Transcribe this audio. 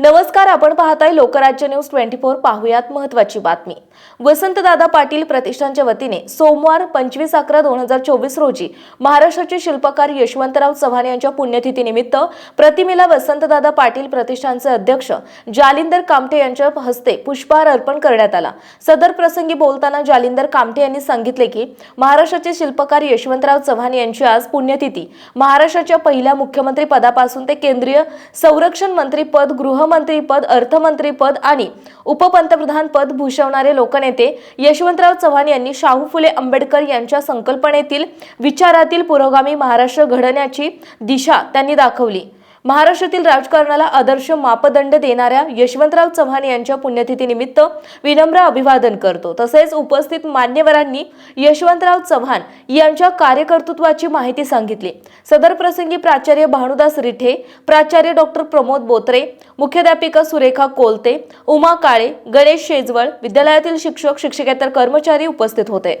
नमस्कार आपण पाहताय लोकराज्य न्यूज ट्वेंटी फोर. पाहुयात महत्वाची बातमी. वसंतदादा पाटील प्रतिष्ठानच्या वतीने सोमवार पंचवीस अकरा दोन हजार चोवीस रोजी महाराष्ट्राचे शिल्पकार यशवंतराव चव्हाण यांच्या पुण्यतिथीनिमित्त प्रतिमेला वसंतदादा पाटील प्रतिष्ठानचे अध्यक्ष जालिंदर कामठे यांच्या हस्ते पुष्पहार अर्पण करण्यात आला. सदर प्रसंगी बोलताना जालिंदर कामठे यांनी सांगितले की महाराष्ट्राचे शिल्पकार यशवंतराव चव्हाण यांची आज पुण्यतिथी. महाराष्ट्राच्या पहिल्या मुख्यमंत्री पदापासून ते केंद्रीय संरक्षण मंत्री पद गृह गृहमंत्रीपद अर्थमंत्रीपद आणि उपपंतप्रधान पद भूषवणारे लोकनेते यशवंतराव चव्हाण यांनी शाहू फुले आंबेडकर यांच्या संकल्पनेतील विचारातील पुरोगामी महाराष्ट्र घडण्याची दिशा त्यांनी दाखवली. महाराष्ट्रातील राजकारणाला आदर्श मापदंड देणाऱ्या यशवंतराव चव्हाण यांच्या पुण्यतिथीनिमित्त विनम्र अभिवादन करतो. तसेच उपस्थित मान्यवरांनी यशवंतराव चव्हाण यांच्या कार्यकर्तृत्वाची माहिती सांगितली. सदर प्रसंगी प्राचार्य भानुदास रिठे प्राचार्य डॉक्टर प्रमोद बोत्रे मुख्याध्यापिका सुरेखा कोलते उमा काळे गणेश शेजवळ विद्यालयातील शिक्षक शिक्षकेतर कर्मचारी उपस्थित होते.